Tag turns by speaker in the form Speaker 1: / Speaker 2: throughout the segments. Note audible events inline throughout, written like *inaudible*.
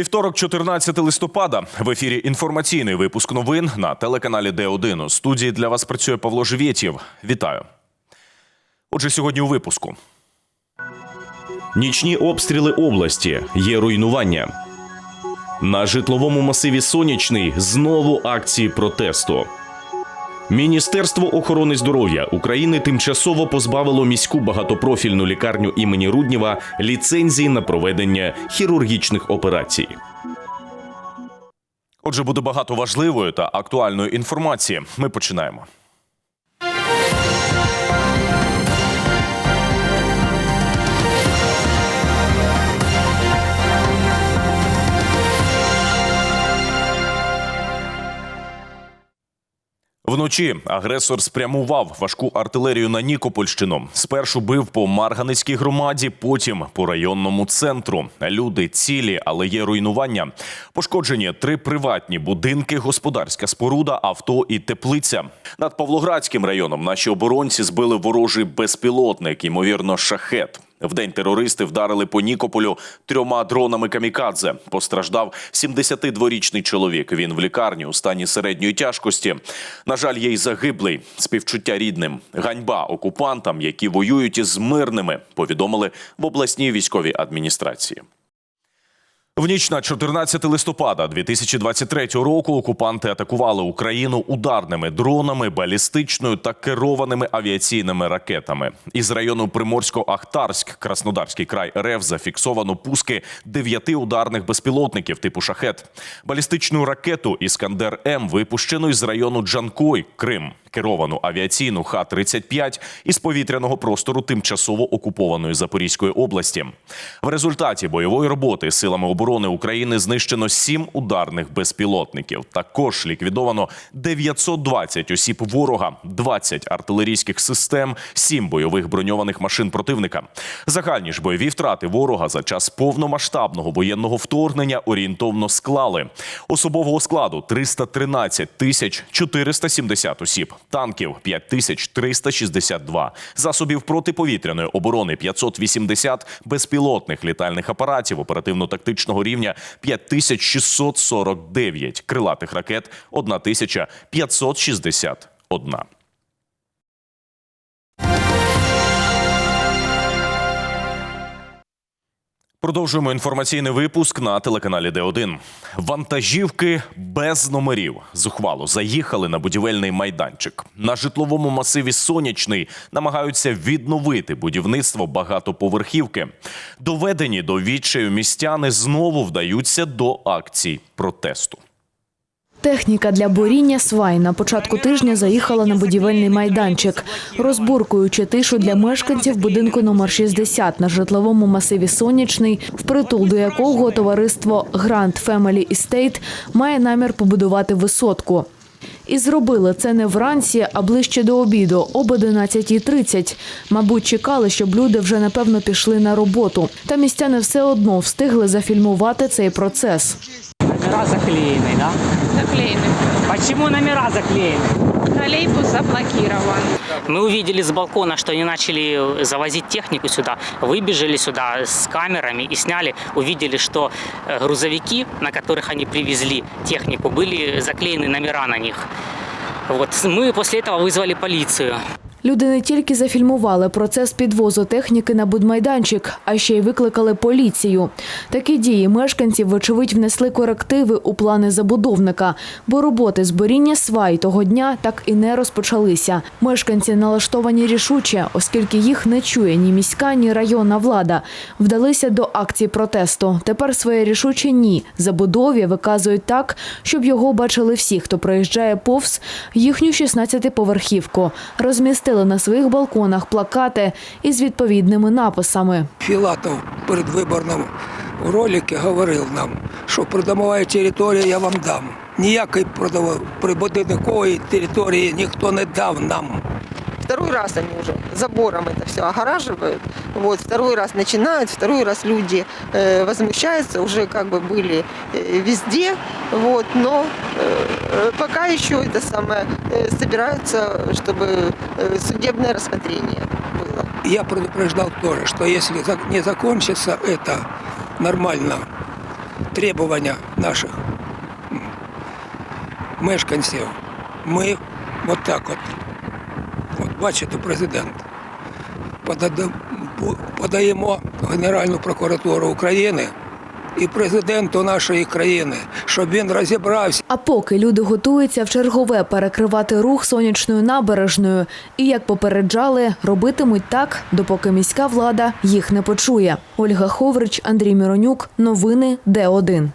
Speaker 1: Вівторок, 14 листопада. В ефірі інформаційний випуск новин на телеканалі Д1. У студії для вас працює Павло Живєтєв. Вітаю. Отже, сьогодні у випуску.
Speaker 2: Нічні обстріли області є руйнування. На житловому масиві Сонячний знову акції протесту. Міністерство охорони здоров'я України тимчасово позбавило міську багатопрофільну лікарню імені Руднєва ліцензії на проведення хірургічних операцій.
Speaker 1: Отже, буде багато важливої та актуальної інформації. Ми починаємо. Вночі агресор спрямував важку артилерію на Нікопольщину. Спершу бив по Марганицькій громаді, потім по районному центру. Люди цілі, але є руйнування. Пошкоджені три приватні будинки, господарська споруда, авто і теплиця. Над Павлоградським районом наші оборонці збили ворожий безпілотник, ймовірно, шахет. Вдень терористи вдарили по Нікополю трьома дронами камікадзе. Постраждав 72-річний чоловік. Він в лікарні у стані середньої тяжкості. На жаль, є й загиблий. Співчуття рідним. Ганьба окупантам, які воюють із мирними, повідомили в обласній військовій адміністрації. В ніч на 14 листопада 2023 року окупанти атакували Україну ударними дронами, балістичною та керованими авіаційними ракетами. Із району Приморсько-Ахтарськ, Краснодарський край РФ зафіксовано пуски дев'яти ударних безпілотників типу шахет. Балістичну ракету Іскандер М випущено із району Джанкой, Крим. Керовану авіаційну Х-35 із повітряного простору тимчасово окупованої Запорізької області. В результаті бойової роботи силами оборони України знищено сім ударних безпілотників. Також ліквідовано 920 осіб ворога, 20 артилерійських систем, 7 бойових броньованих машин противника. Загальні ж бойові втрати ворога за час повномасштабного воєнного вторгнення орієнтовно склали особового складу 313 тисяч 470 осіб, танків 5362, засобів протиповітряної оборони 580, безпілотних літальних апаратів оперативно-тактичного рівня 5649, крилатих ракет 1561. Продовжуємо інформаційний випуск на телеканалі Д1. Вантажівки без номерів зухвало заїхали на будівельний майданчик. На житловому масиві Сонячний намагаються відновити будівництво багатоповерхівки. Доведені до відчаю містяни знову вдаються до акцій протесту.
Speaker 3: Техніка для буріння свай на початку тижня заїхала на будівельний майданчик, розбуркуючи тишу для мешканців будинку номер 60 на житловому масиві Сонячний, впритул до якого товариство Grand Family Estate має намір побудувати висотку. І зробили це не вранці, а ближче до обіду, об 11.30. Мабуть, чекали, щоб люди вже напевно пішли на роботу. Та містяни все одно встигли зафільмувати цей процес.
Speaker 4: Номера заклеены, да?
Speaker 5: Заклеены.
Speaker 4: Почему номера заклеены?
Speaker 5: Троллейбус заблокирован.
Speaker 4: Мы увидели с балкона, что они начали завозить технику сюда, выбежали сюда с камерами и сняли, увидели, что э, грузовики, на которых они привезли технику, были заклеены номера на них. Вот мы после этого вызвали полицию.
Speaker 3: Люди не тільки зафільмували процес підвозу техніки на будмайданчик, а ще й викликали поліцію. Такі дії мешканців, вочевидь, внесли корективи у плани забудовника, бо роботи з боріння свай того дня так і не розпочалися. Мешканці налаштовані рішуче, оскільки їх не чує ні міська, ні районна влада. Вдалися до акції протесту. Тепер своє рішуче ні. Забудові виказують так, щоб його бачили всі, хто проїжджає повз їхню 16-поверхівку. Розмістили на своїх балконах плакати із відповідними написами.
Speaker 6: Філатов передвиборному ролики говорив нам, що придомова територія я вам дам. Ніякої прибудинкової території ніхто не дав нам.
Speaker 7: Второй раз они уже забором это все огораживают. Вот, второй раз начинают, второй раз люди э, возмущаются, уже как бы были э, везде, вот, но э, пока еще это самое э, собираются, чтобы э, судебное рассмотрение было.
Speaker 6: Я предупреждал тоже, что если не закончится это нормально, требування наших м, мешканців. Ми от так от, от бачите, президент, подаємо Генеральну прокуратуру України і президенту нашої країни, щоб він розібрався.
Speaker 3: А поки люди готуються в чергове перекривати рух сонячною набережною, і як попереджали, робитимуть так, допоки міська влада їх не почує. Ольга Ховрич, Андрій Міронюк. Новини Д1.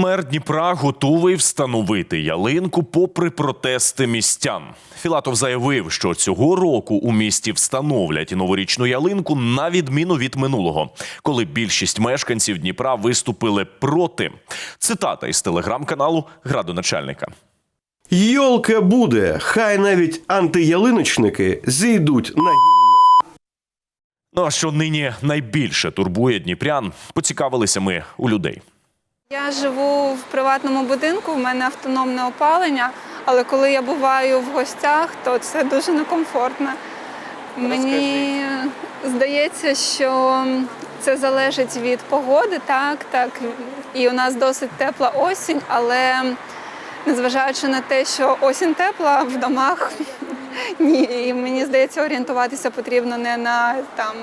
Speaker 1: Мер Дніпра готовий встановити ялинку попри протести містян. Філатов заявив, що цього року у місті встановлять новорічну ялинку на відміну від минулого, коли більшість мешканців Дніпра виступили проти. Цитата із телеграм-каналу градоначальника.
Speaker 8: Йолка буде, хай навіть антиялиночники зійдуть на
Speaker 1: Ну а що нині найбільше турбує дніпрян, поцікавилися ми у людей.
Speaker 5: Я живу в приватному будинку, в мене автономне опалення, але коли я буваю в гостях, то це дуже некомфортно. Мені здається, що це залежить від погоди, так, так. І у нас досить тепла осінь, але незважаючи на те, що осінь тепла в домах, *laughs* ні. І мені здається, орієнтуватися потрібно не на там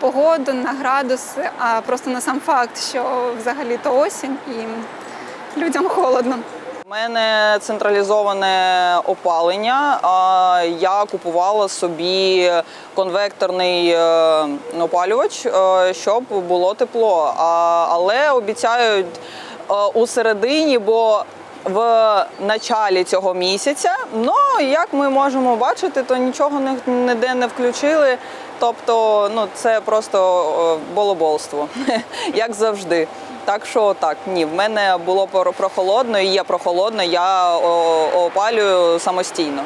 Speaker 5: погоду, на градуси, а просто на сам факт, що взагалі то осінь і людям холодно.
Speaker 9: У мене централізоване опалення. Я купувала собі конвекторний е, опалювач, е, щоб було тепло. Але обіцяють е, у середині, бо в началі цього місяця. Ну як ми можемо бачити, то нічого ні- ніде не включили. Тобто, ну це просто балаболство, *laughs* як завжди. Так що так, ні, в мене було про- прохолодно і є прохолодно, я опалюю самостійно.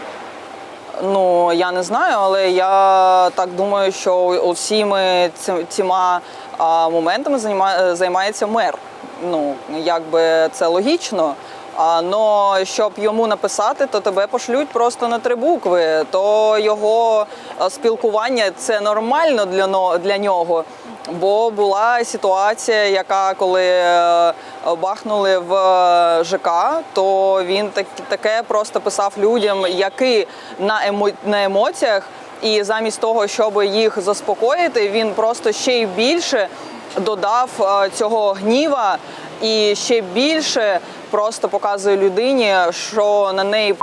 Speaker 9: Ну, я не знаю, але я так думаю, що усіми ці- цими моментами займа- займається мер. Ну, якби це логічно. А, щоб йому написати, то тебе пошлють просто на три букви. То його спілкування це нормально для, для нього. Бо була ситуація, яка коли е, бахнули в е, ЖК, то він таке просто писав людям, які на, емо, на емоціях, і замість того, щоб їх заспокоїти, він просто ще й більше додав е, цього гніва і ще більше просто показує людині, що на неї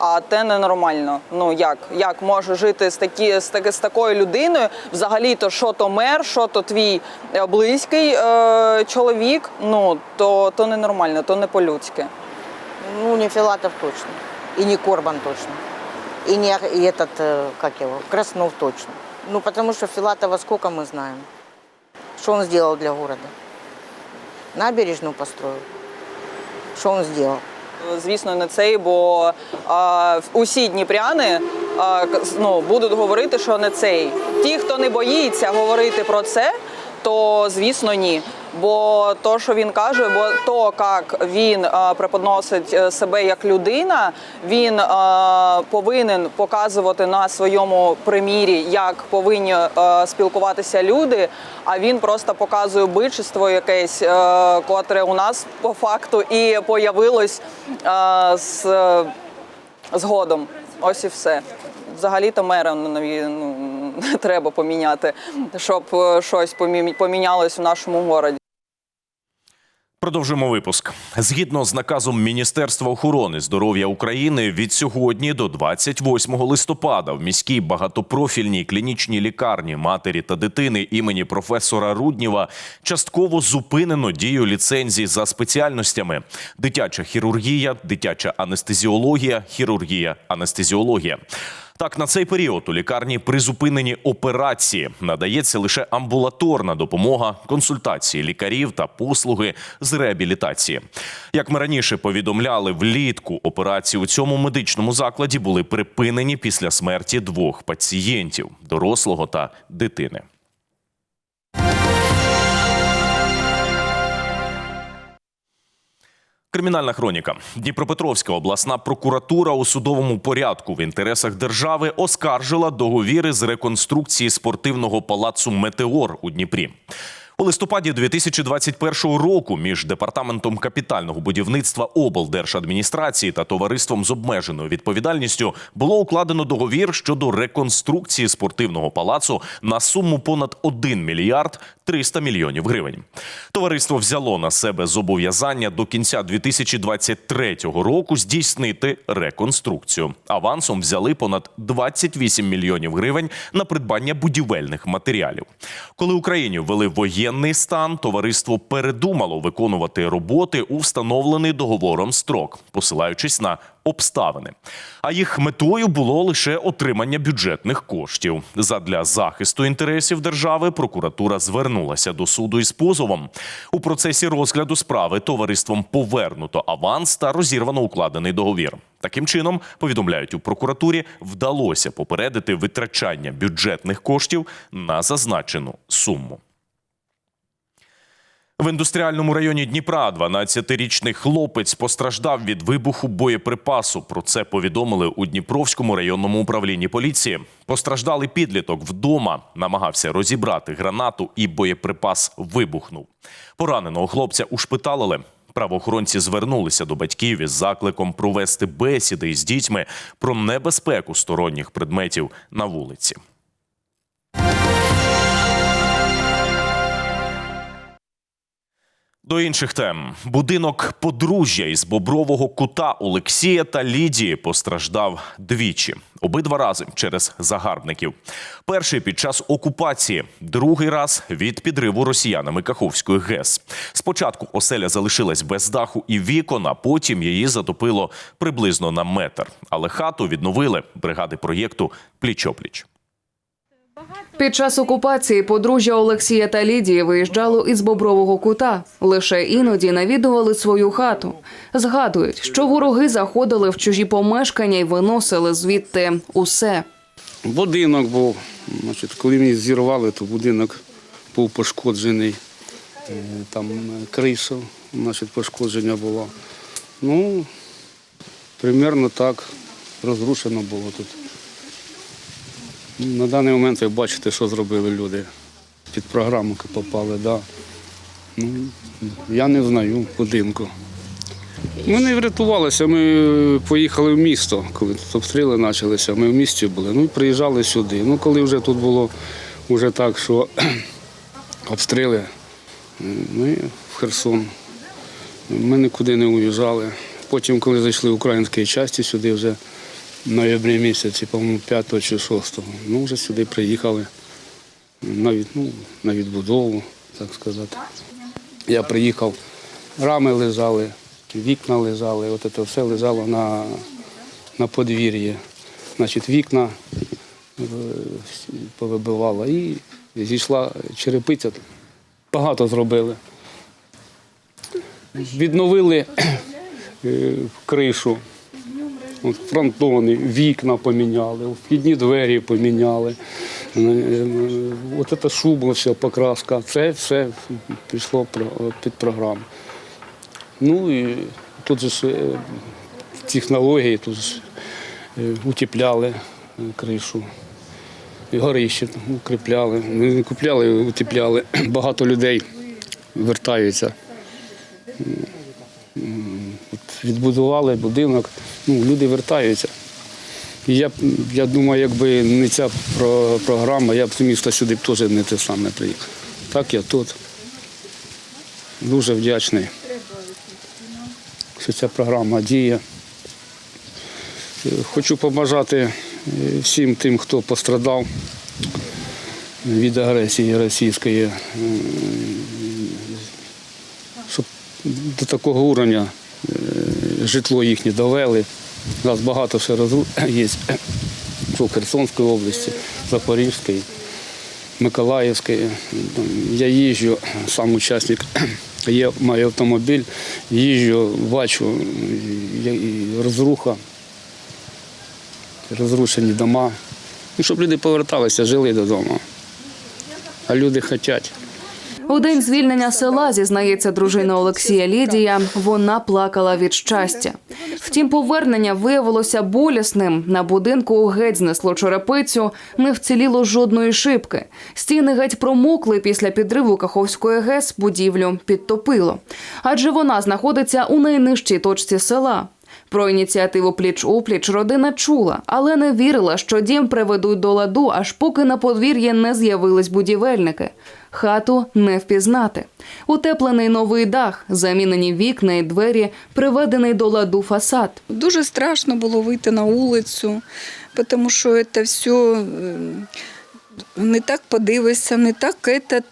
Speaker 9: а те ненормально. Ну як? Як може жити з такі з, таки, з такою людиною? Взагалі, то що то мер, що то твій е, близький е, чоловік? Ну то, то ненормально, то не по-людськи.
Speaker 10: Ну, не Филатов точно. И не Корбан точно. И не и этот, э, как его, Краснов точно. Ну, потому что Филатова сколько мы знаем. Что он сделал для города? Набережную построил. Что он сделал?
Speaker 9: Звісно, не цей, бо а, усі дніпряни а, ну, будуть говорити, що не цей. Ті, хто не боїться говорити про це, то звісно ні. Бо то, що він каже, бо то, як він а, преподносить е, себе як людина, він а, повинен показувати на своєму примірі, як повинні спілкуватися люди. А він просто показує бичество якесь, е, котре у нас по факту і появилось е, з е, згодом. Ось і все. Взагалі-то мера ну, *laughs* треба поміняти, щоб е, щось помі- помінялось в нашому місті.
Speaker 1: Продовжуємо випуск. Згідно з наказом Міністерства охорони здоров'я України, від сьогодні до 28 листопада в міській багатопрофільній клінічній лікарні матері та дитини імені професора Рудніва частково зупинено дію ліцензій за спеціальностями: дитяча хірургія, дитяча анестезіологія, хірургія, анестезіологія. Так, на цей період у лікарні призупинені операції. Надається лише амбулаторна допомога, консультації лікарів та послуги з реабілітації. Як ми раніше повідомляли, влітку операції у цьому медичному закладі були припинені після смерті двох пацієнтів дорослого та дитини. Кримінальна хроніка. Дніпропетровська обласна прокуратура у судовому порядку в інтересах держави оскаржила договіри з реконструкції спортивного палацу Метеор у Дніпрі. У листопаді 2021 року між департаментом капітального будівництва облдержадміністрації та товариством з обмеженою відповідальністю було укладено договір щодо реконструкції спортивного палацу на суму понад 1 мільярд 300 мільйонів гривень. Товариство взяло на себе зобов'язання до кінця 2023 року здійснити реконструкцію. Авансом взяли понад 28 мільйонів гривень на придбання будівельних матеріалів. Коли Україні ввели воєнний стан, товариство передумало виконувати роботи у встановлений договором строк, посилаючись на обставини. А їх метою було лише отримання бюджетних коштів. Задля захисту інтересів держави прокуратура звернулася до суду із позовом. У процесі розгляду справи товариством повернуто аванс та розірвано укладений договір. Таким чином, повідомляють у прокуратурі, вдалося попередити витрачання бюджетних коштів на зазначену суму. В індустріальному районі Дніпра 12-річний хлопець постраждав від вибуху боєприпасу. Про це повідомили у Дніпровському районному управлінні поліції. Постраждалий підліток вдома намагався розібрати гранату, і боєприпас вибухнув. Пораненого хлопця ушпиталили. Правоохоронці звернулися до батьків із закликом провести бесіди із дітьми про небезпеку сторонніх предметів на вулиці. До інших тем будинок подружжя із бобрового кута Олексія та Лідії постраждав двічі. Обидва рази через загарбників. Перший під час окупації, другий раз від підриву росіянами Каховської ГЕС. Спочатку оселя залишилась без даху і вікон, а потім її затопило приблизно на метр. Але хату відновили бригади проєкту Пліч-опліч.
Speaker 11: Під час окупації подружжя Олексія та Лідії виїжджало із Бобрового кута. Лише іноді навідували свою хату. Згадують, що вороги заходили в чужі помешкання і виносили звідти усе.
Speaker 12: Будинок був. Значить, коли мені зірвали, то будинок був пошкоджений. Е, Там е, криша, значить, пошкодження було. Ну, примерно так розрушено було тут. На даний момент ви бачите, що зробили люди. Під програму попали, да. Ну, я не знаю будинку. Ми не врятувалися, ми поїхали в місто, коли тут обстріли почалися. Ми в місті були, ну і приїжджали сюди. Ну, коли вже тут було вже так, що *clears throat* обстріли, ми в Херсон. Ми нікуди не уїжджали. Потім, коли зайшли в українські часті сюди вже ноябрі місяці, по-моєму, 5 чи 6, ну вже сюди приїхали на, від, ну, на відбудову, так сказати. Я приїхав, рами лежали, вікна лежали, от це все лежало на, на подвір'ї. Значить, вікна е, повибивало і зійшла черепиця. Багато зробили. Відновили е, кришу, фронтони, вікна поміняли, вхідні двері поміняли. Е, От ця шуба, вся покраска, це все пішло під програму. Ну і тут же е, технології, тут е, утепляли кришу. Горище укріпляли. Купляли, утепляли. *clears throat* Багато людей вертаються. Відбудували будинок, ну, люди вертаються. І я, я думаю, якби не ця про- програма, я б з міста сюди б теж не те саме приїхав. Так я тут. Дуже вдячний, що ця програма діє. Хочу побажати е, всім тим, хто пострадав від агресії російської, е, щоб до такого уровня е, житло їхнє довели. У нас багато ще розру... *clears throat* є в Херсонській області, Запорізькій, Миколаївській. Я їжджу, сам учасник, *clears throat* є, маю автомобіль, їжджу, бачу розруха, розрушені дома. Ну, щоб люди поверталися, жили додому. А люди хочуть.
Speaker 11: У день звільнення села, зізнається дружина Олексія Лідія, вона плакала від щастя. Втім, повернення виявилося болісним. На будинку геть знесло черепицю, не вціліло жодної шибки. Стіни геть промокли після підриву Каховської ГЕС, будівлю підтопило. Адже вона знаходиться у найнижчій точці села. Про ініціативу пліч опліч родина чула, але не вірила, що дім приведуть до ладу, аж поки на подвір'ї не з'явились будівельники. Хату не впізнати. Утеплений новий дах, замінені вікна і двері, приведений до ладу фасад.
Speaker 13: Дуже страшно було вийти на вулицю, тому що це все не так подивишся, не так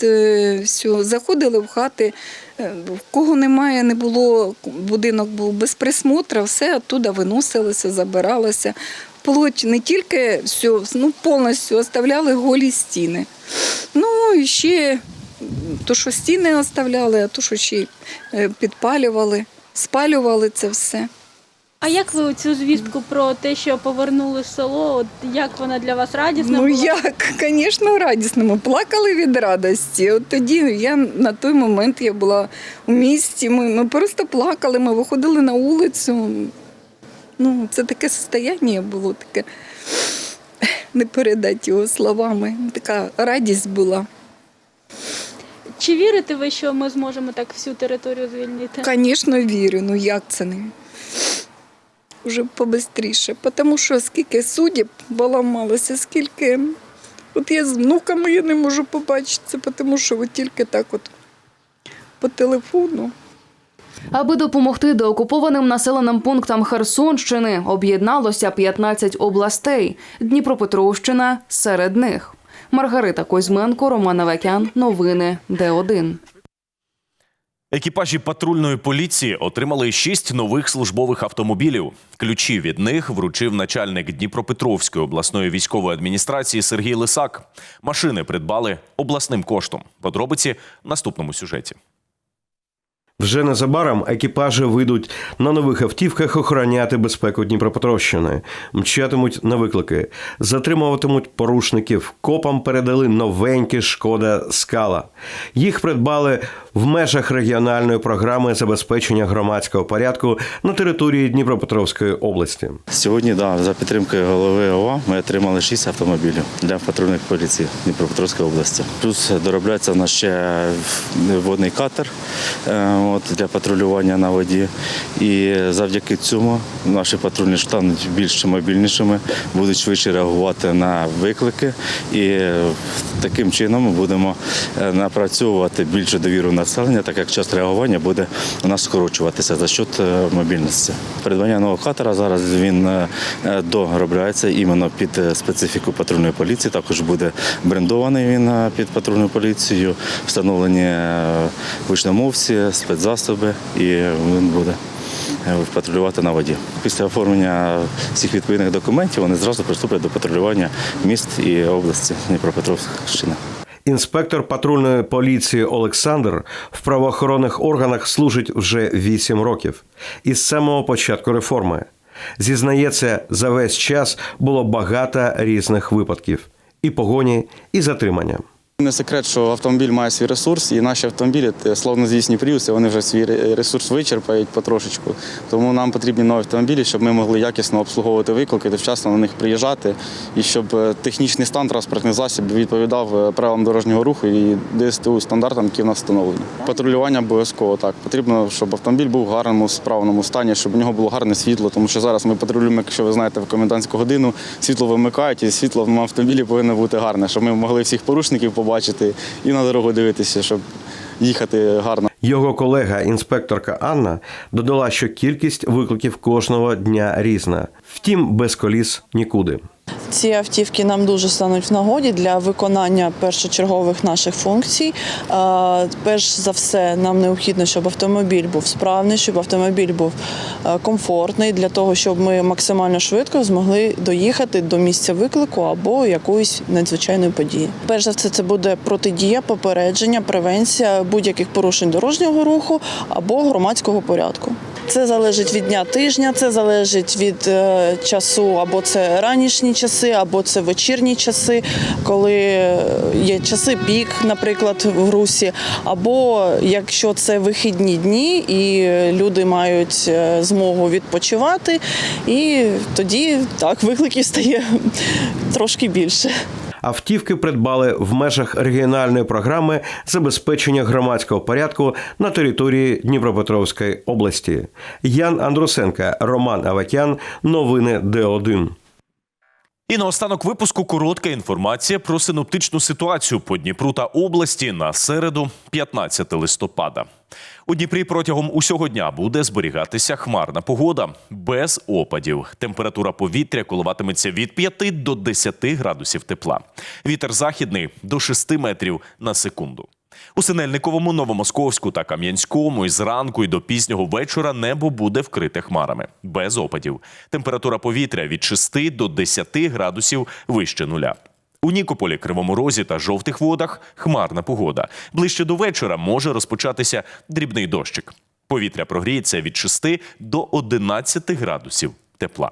Speaker 13: е, все. Заходили в хати, е, в кого немає, не було, будинок був без присмотру, все оттуда виносилося, забиралося. Вплоть не тільки все, ну повністю оставляли голі стіни. Ну і ще то, що стіни оставляли, а то, що ще е, підпалювали, спалювали це все.
Speaker 14: А як ви цю звістку про те, що повернули село? От як вона для вас радісна?
Speaker 13: Ну
Speaker 14: була?
Speaker 13: як, звісно, радісно. Ми плакали від радості. От тоді я на той момент я була у місті. Ми, ми просто плакали, ми виходили на вулицю. Ну, це таке состояння було, таке не передати його словами. Така радість була.
Speaker 14: Чи вірите ви, що ми зможемо так всю територію звільнити?
Speaker 13: Звісно, вірю. Ну як це не? Уже побистріше. Тому що скільки суддів поламалося, скільки. От я з внуками я не можу побачитися, тому що от тільки так от по телефону.
Speaker 11: Аби допомогти деокупованим населеним пунктам Херсонщини, об'єдналося 15 областей. Дніпропетровщина серед них. Маргарита Козьменко, Роман Авакян. Новини Д1.
Speaker 1: Екіпажі патрульної поліції отримали шість нових службових автомобілів. Ключі від них вручив начальник Дніпропетровської обласної військової адміністрації Сергій Лисак. Машини придбали обласним коштом. Подробиці в наступному сюжеті.
Speaker 8: Вже незабаром екіпажі вийдуть на нових автівках охороняти безпеку Дніпропетровщини, мчатимуть на виклики, затримуватимуть порушників. Копам передали новенькі шкода скала. Їх придбали в межах регіональної програми забезпечення громадського порядку на території Дніпропетровської області.
Speaker 15: Сьогодні, да, за підтримкою голови ОВА, ми отримали 6 автомобілів для патрульних поліцій Дніпропетровської області. Плюс доробляється в нас ще водний катер е, от, для патрулювання на воді. І завдяки цьому наші патрульні стануть більш мобільнішими, будуть швидше реагувати на виклики. І таким чином ми будемо е, напрацьовувати більшу довіру населення, так як час реагування буде у нас скорочуватися за счет е, мобільності. Придбання нового катера зараз він е, доробляється іменно під специфіку патрульної поліції. Також буде брендований він під патрульну поліцію, встановлені гучномовці, спецзасоби, і він буде е, патрулювати на воді. Після оформлення всіх відповідних документів вони зразу приступлять до патрулювання міст і області Дніпропетровщини.
Speaker 8: Інспектор патрульної поліції Олександр в правоохоронних органах служить вже 8 років із самого початку реформи. Зізнається, за весь час було багато різних випадків: і погоні, і затримання.
Speaker 16: Не секрет, що автомобіль має свій ресурс, і наші автомобілі, те, словнозвісні пріуси, вони вже свій ресурс вичерпають потрошечку. Тому нам потрібні нові автомобілі, щоб ми могли якісно обслуговувати виклики, та вчасно на них приїжджати, і щоб е, технічний стан транспортних засобів відповідав е, правилам дорожнього руху і ДСТУ стандартам, які в нас встановлені. Патрулювання обов'язково так. Потрібно, щоб автомобіль був в гарному справному стані, щоб у нього було гарне світло, тому що зараз ми патрулюємо, якщо ви знаєте, в комендантську годину світло вимикають, і світло в автомобілі повинно бути гарне, щоб ми могли всіх порушників побачити і на дорогу дивитися, щоб їхати гарно.
Speaker 8: Його колега, інспекторка Анна, додала, що кількість викликів кожного дня різна. Втім, без коліс нікуди.
Speaker 17: Ці автівки нам дуже стануть в нагоді для виконання першочергових наших функцій. Перш за все, нам необхідно, щоб автомобіль був справний, щоб автомобіль був комфортний для того, щоб ми максимально швидко змогли доїхати до місця виклику або якоїсь надзвичайної події. Перш за все, це буде протидія, попередження, превенція будь-яких порушень дорожнього руху або громадського порядку. Це залежить від дня тижня, це залежить від е, часу, або це ранішні часи, або це вечірні часи, коли е, є часи пік, наприклад, в Русі, або якщо це вихідні дні і люди мають е, змогу відпочивати, і тоді так викликів стає *laughs* трошки більше.
Speaker 8: Автівки придбали в межах регіональної програми забезпечення громадського порядку на території Дніпропетровської області. Ян Андрусенка, Роман Авакян. Новини Д1.
Speaker 1: І наостанок випуску коротка інформація про синоптичну ситуацію по Дніпру та області на середу, 15 листопада. У Дніпрі протягом усього дня буде зберігатися хмарна погода без опадів. Температура повітря коливатиметься від 5 до 10 градусів тепла. Вітер західний до 6 метрів на секунду. У Синельниковому, Новомосковську та Кам'янському і зранку і до пізнього вечора небо буде вкрите хмарами без опадів. Температура повітря від 6 до 10 градусів вище нуля. У Нікополі, Кривому Розі та жовтих водах хмарна погода. Ближче до вечора може розпочатися дрібний дощик. Повітря прогріється від 6 до 11 градусів тепла.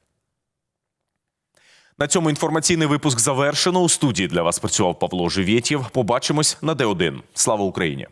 Speaker 1: На цьому інформаційний випуск завершено. У студії для вас працював Павло Живєтєв. Побачимось на Д1. Слава Україні!